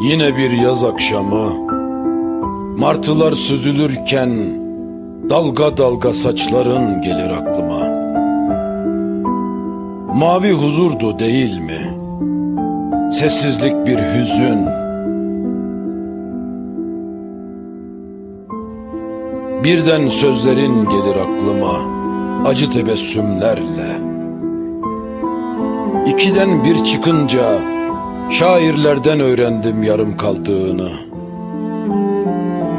Yine bir yaz akşamı. Martılar süzülürken Dalga dalga saçların gelir aklıma. Mavi huzurdu değil mi? Sessizlik bir hüzün. Birden sözlerin gelir aklıma Acı tebessümlerle. İkiden bir çıkınca Şairlerden öğrendim yarım kaldığını.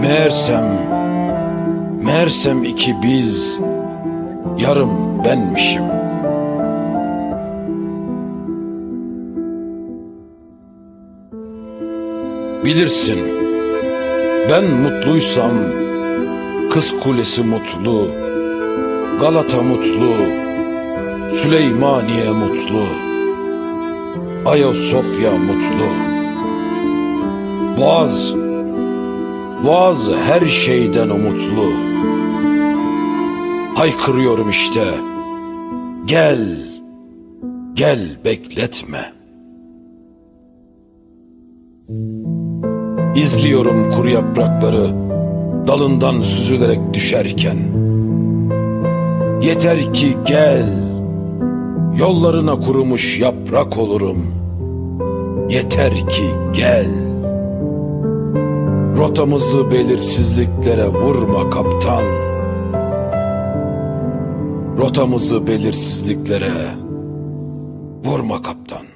Meğersem Meğersem iki biz Yarım benmişim. Bilirsin Ben mutluysam Kız Kulesi mutlu Galata mutlu Süleymaniye mutlu Ayasofya mutlu. Boğaz Boğaz her şeyden umutlu. Haykırıyorum işte. Gel Gel bekletme. İzliyorum kuru yaprakları dalından süzülerek düşerken. Yeter ki gel, yollarına kurumuş yaprak olurum. Yeter ki gel. Rotamızı belirsizliklere vurma kaptan. Rotamızı belirsizliklere vurma kaptan.